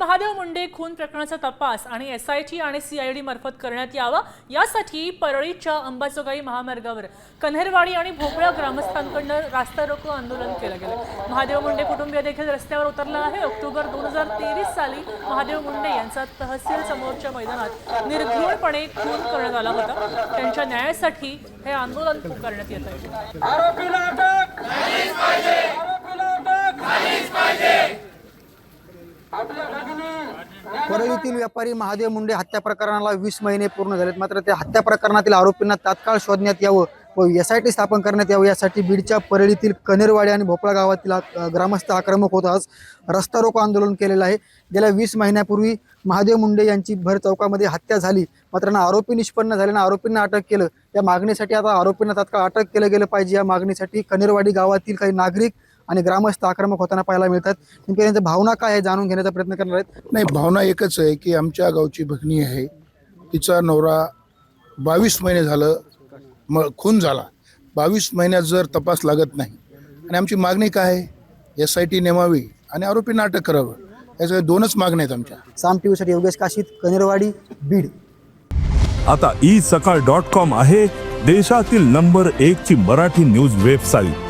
महादेव मुंडे खून प्रकरणाचा तपास आणि एस आय टी आणि सीआयडी मार्फत करण्यात यावा यासाठी परळीच्या अंबाजोगाई महामार्गावर कन्हेरवाडी आणि भोपळा ग्रामस्थांकडनं रास्ता रोको आंदोलन केलं गेलं. महादेव मुंडे कुटुंबीय देखील रस्त्यावर उतरला आहे. ऑक्टोबर दोन हजार तेवीस साली महादेव मुंडे यांचा तहसील समोरच्या मैदानात निर्घृणपणे खून करण्यात आला होता. त्यांच्या न्यायासाठी हे आंदोलन करण्यात येत आहे आरोपीला अटक आरोपीला अटक आपल्या भगिनी परळीतील व्यापारी महादेव मुंडे हत्या प्रकरणाला वीस महिने पूर्ण झालेत. मात्र त्या हत्या प्रकरणातील आरोपींना तात्काळ शोधण्यात यावं व एस आय टी स्थापन करण्यात यावं यासाठी बीडच्या परळीतील कनेरवाडी आणि भोपळा गावातील ग्रामस्थ आक्रमक होत आज रस्ता रोको आंदोलन केलेलं आहे. गेल्या वीस महिन्यापूर्वी महादेव मुंडे यांची भर चौकामध्ये हत्या झाली. मात्र ना आरोपी निष्पन्न झाले ना आरोपींना अटक केलं. या मागणीसाठी आता आरोपींना तात्काळ अटक केलं गेलं पाहिजे. या मागणीसाठी कनेरवाडी गावातील काही नागरिक आणि ग्रामस्थ आक्रमक होताना पाहायला मिळतात. नेमक्या त्यांच्या भावना काय आहे जाणून घेण्याचा प्रयत्न करणार आहेत? नाही. भावना एकच आहे की आमच्या गावची भगिनी आहे. तिचा नवरा बावीस महिने झालं म खून झाला. बावीस महिन्यात जर तपास लागत नाही. आणि आमची मागणी काय आहे? एस आय टी नेमावी आणि आरोपींना अटक करावं. याच्या दोनच मागण्या आहेत आमच्या. साम टीव्हीसाठी योगेश काशीत कनेरवाडी बीड. आता ई सकाळ डॉट कॉम आहे देशातील नंबर एक ची मराठी न्यूज वेबसाईट.